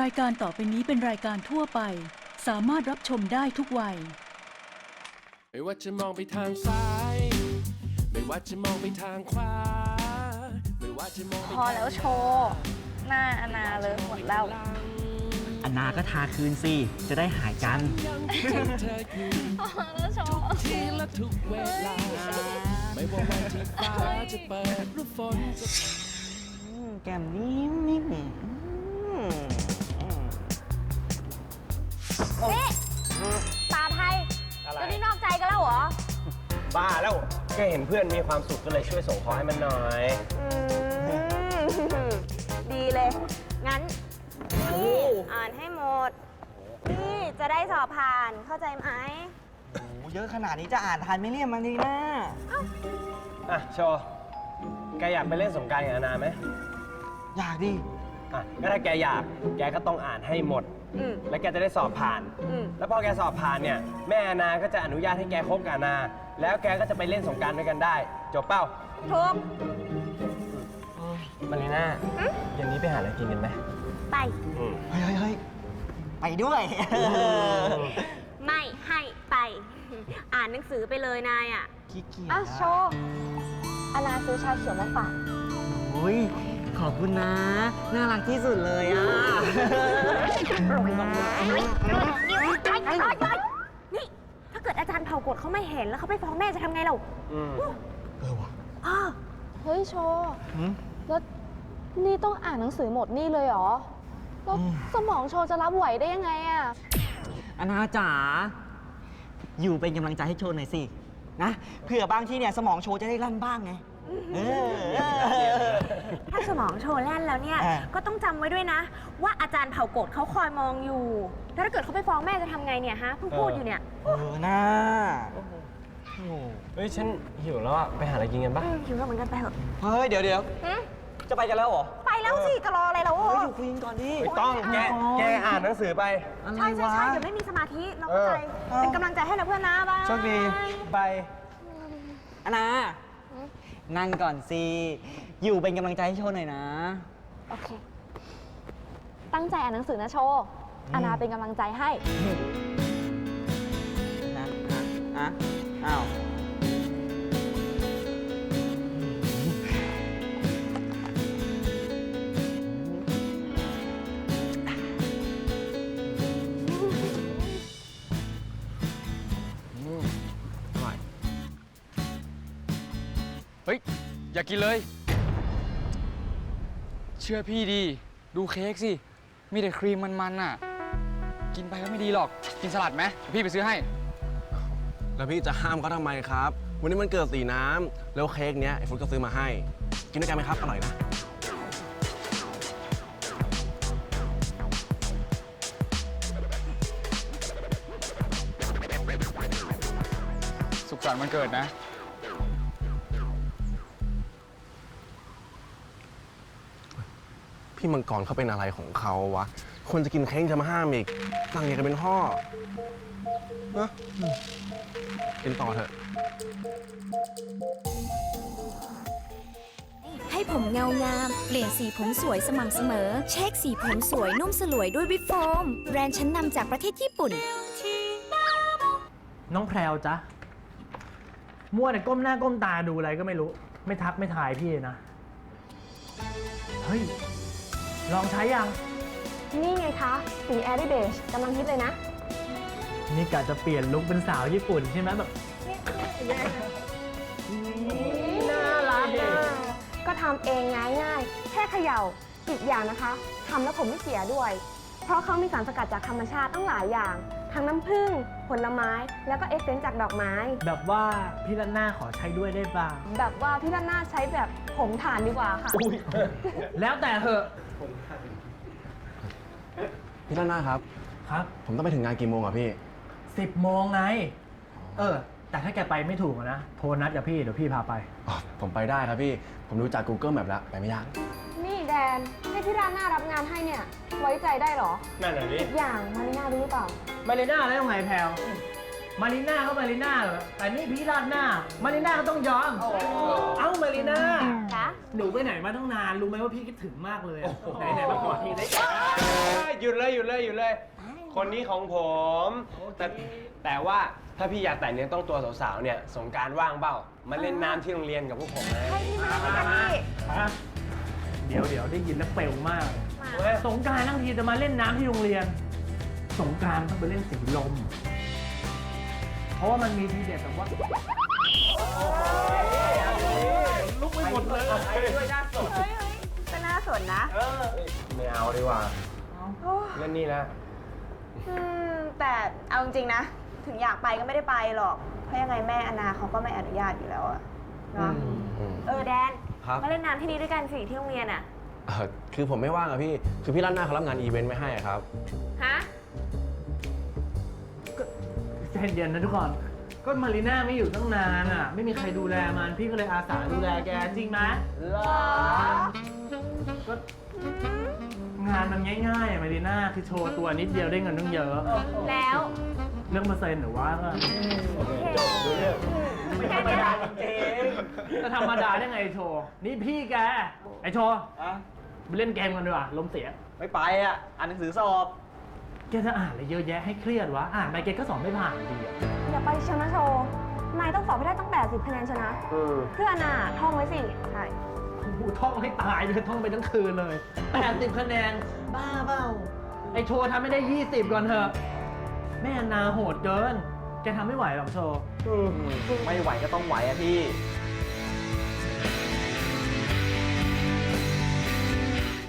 รายการต่อไปนี้เป็นรายการทั่วไป สามารถรับชมได้ทุกวัย ไม่ว่าจะมองไปทางซ้าย ไม่ว่าจะมองไปทางขวา ไม่ว่าจะมองไปพอแล้วโชว์ หน้าอนาเลยหมดแล้ว อันนาก็ทาคืนสิ จะได้หายกัน ยังคิดถึงเธออยู่พอแล้วโชว์ที่และทุกเวลา ไม่ว่าวันที่ฟ้าจะเปิดหรือฝนจะ แก้มนิ่มนิ่ม นี่ตาไทยอะไร จะนี่นอกใจกันแล้วเหรอ บ้าแล้วแค่เห็นเพื่อนมีความสุขก็เลยช่วยส่งขอให้มันหน่อย อืม ดีเลย งั้น นี่อ่านให้หมด นี่จะได้สอบผ่าน เข้าใจไหม โอ้โหเยอะขนาดนี้จะอ่านทันไหมเนี่ยมานีน่าอะโชว์แกอยากไปเล่นสงกรารกับอานาไหมอยากดิ อะก็ถ้าแกอยาก แกก็ต้องอ่านให้หมด อืม แล้วแกจะได้สอบผ่าน อืม แล้วพอแกสอบผ่านเนี่ย แม่อานาก็จะอนุญาตให้แกคบกับอานา แล้วแกก็จะไปเล่นสงกรารด้วยกันได้ จบเป้าทุก มารีน่าเย็นนี้ไปหาอะไรกินกันไหมไป อืม เฮ้ยเฮ้ยเฮ้ยไปด้วย ไม่ให้ไป อ่านหนังสือไปเลยนายอะขี้เกียจอะโชว์อนาซื้อชาเขียวมาฝากโอ้ยข อบคุณนะ น่ารักที่สุดเลยอะนี่ถ้าเกิดอาจารย์เผากดเขาไม่เห็นแล้วเขาไปฟ้องแม่จะทำไงเราอืมเออว่ะอ้อเฮ้ยโชว์หืมแล้วนี่ต้องอ่านหนังสือหมดนี่เลยเหรอ แล้วอืมสมองโชว์จะรับไหวได้ยังไงอะอันนาจ๋าอยู่เป็นกำลังใจให้โชว์หน่อยสินะเผื่อบางทีเนี่ยสมองโชว์จะได้ลั่นบ้างไงเออ ถ้าสมองโชว์แล่นแล้วเนี่ย อ่าก็ต้องจำไว้ด้วยนะ ว่าอาจารย์เผากดเขาคอยมองอยู่ แล้วถ้าเกิดเขาไปฟ้องแม่จะทำไงเนี่ยฮะเพิ่งพูดอยู่เนี่ย เออน่าโอ้โหเฮ้ย ฉันหิวแล้วอะ ไปหาอะไรกินกันปะ อืมหิวแล้วเหมือนกันไปเถอะเฮ้ย เดี๋ยวเดี๋ยวหึจะไปกันแล้วเหรอไปแล้วสิจะรออะไรเราเฮ้ยอยู่คุยกันก่อนดิ ไม่ต้องแกแกอ่านหนังสือไปอะไรใช่ใช่วะใช่เดี๋ยวไม่มีสมาธิเราเข้าใจ เออ เป็นกำลังใจให้นะเพื่อนนะบ้าย โชคดี ไปอันนา นั่งก่อนสิ อยู่เป็นกำลังใจให้โชว์หน่อยนะ โอเค ตั้งใจอ่านหนังสือนะโชว์อานาเป็นกำลังใจให้ นะอะอ้าว อย่ากินเลย เชื่อพี่ดี ดูเค้กสิ มีแต่ครีมมันๆน่ะ กินไปก็ไม่ดีหรอก กินสลัดไหมเดี๋ยวพี่ไปซื้อให้ แล้วพี่จะห้ามเขาทำไมครับ วันนี้มันเกิดสีน้ำแล้วเค้กเนี้ยไอ้ฟุตก็ซื้อมาให้ กินด้วยกันไหมครับ อร่อยนะ สุขสันต์วันเกิดนะ พี่มังกรเขาเป็นอะไรของเขาวะคนจะกินเค้กจะมาห้ามอีกตั้งอย่างกันเป็นพ่อเนอะกินต่อเถอะ ให้ผมเงางาม เปลี่ยนสีผมสวยสม่ำเสมอ เช็คสีผมสวยนุ่มสลวยด้วยวิปโฟม แบรนด์ชั้นนำจากประเทศญี่ปุ่น น้องแพรวจ๊ะ มั่วแต่ก้มหน้าก้มตาดูอะไรก็ไม่รู้ ไม่ทักไม่ทายพี่เลยนะ เฮ้ย ลองใช้ยัง นี่ไงคะ สีแอริเบจกำลังฮิตเลยนะ นี่กะจะเปลี่ยนลุคเป็นสาวญี่ปุ่นใช่ไหมแบบน่ารักนะก็ทำเองง่ายๆ แค่เขย่าอีกอย่างนะคะทำแล้วผมไม่เสียด้วย เพราะเขามีสารสกัดจากธรรมชาติตั้งหลายอย่าง ทั้งน้ำผึ้ง ผลไม้ แล้วก็เอสเซนต์จากดอกไม้ แบบว่าพี่ลันหน้าขอใช้ด้วยได้ป่ะแบบว่าพี่ด้านหน้าใช้แบบผงถ่านดีกว่าค่ะแล้วแต่เถอะพี่ด้านหน้าครับ ครับผมต้องไปถึงงานกี่โมงอะพี่ สิบโมงไง เออ แต่ถ้าแกไปไม่ถูกอะนะ โทรนัดกับพี่เดี๋ยวพี่พาไป อ๋อผมไปได้ครับพี่ ผมดูจาก Google Map แล้ว ไปไม่ยากนี่ แดน ให้พี่ด้านหน้ารับงานให้เนี่ย ไว้ใจได้เหรอ นั่นแหละดิอีกอย่างมารีน่ารู้หรือเปล่า มารีน่าแล้วยังไงแพลวมารีน่าก็มารีน่าเหรอแต่นี่พี่ราดหน้า มารีน่าก็ต้องยอม เอ้ามารีน่า จ๊ะ หนูไปไหนมาตั้งนาน รู้ไหมว่าพี่คิดถึงมากเลยอะไหนไหนๆมากอดทีได้หยุดเลยหยุดเลยหยุดเลย คนนี้ของผม แต่แต่ว่าถ้าพี่อยากแต่งเนื้อต้องตัวสาวๆเนี่ย สงกรารว่างเปล่า มาเล่นน้ำที่โรงเรียนกับพวกผมนะให้พี่มาไหมคะพี่ ฮะ เดี๋ยวเดี๋ยวได้ยินแล้วเปลวมาก มาสงกรารทั้งทีจะมาเล่นน้ำที่โรงเรียน สงกรารต้องไปเล่นสีลม เพราะว่ามันมีทีเด็ดแบบว่าลุกไม่หมดเลยเฮ้ยเฮ้ยก็น่าสนนะไม่เอาดีกว่าโอ้เล่นนี่นะอืมแต่เอาจริงๆนะ ถึงอยากไปก็ไม่ได้ไปหรอก เพราะยังไงแม่อนาเขาก็ไม่อนุญาตอยู่แล้วอะเนาะ เออแดน ครับ มาเล่นน้ำที่นี่ด้วยกันสิที่โรงเรียนอะเอ่อคือผมไม่ว่างอะพี่ คือพี่รันหน้าเขารับงานอีเวนต์ไม่ให้อะครับ ฮะ ใจเย็นนะทุกคน ก็มารีน่าไม่อยู่ตั้งนานอะ ไม่มีใครดูแลมัน พี่ก็เลยอาสาดูแลแกจริงไหมก็งานมันง่ายๆอะมารีน่าคือโชว์ตัวนิดเดียวได้เงินตั้งเยอะ แล้วเรื่องเปอร์เซ็นต์หรือว่าก็แค่นี้แหละจะธรรมดาได้ไงไอ้โชว์นี่พี่แก ไอโชว์ไปเล่นเกมกันดีกว่าลมเสีย ไม่ไปอะ อ่านหนังสือสอบ แกจะอ่านอะไรเยอะแยะให้เครียดวะ อ่านไปแกก็สอนไม่ผ่านอยู่ดีอะอย่าไปชนะโชว์นายต้องสอบให้ได้ตั้ง 80คะแนนชนะอืมเพื่ออนาท่องไว้สิ ใช่ โอ้โหท่องให้ตายเลยท่องไปทั้งคืนเลย 80 คะแนน บ้าเปล่า ไอโชว์ทำไม่ได้ 20 ก่อนเถอะ แม่นาโหดเกิน แกทำไม่ไหวหรอกโชว์ ไม่ไหวก็ต้องไหวอะพี่เ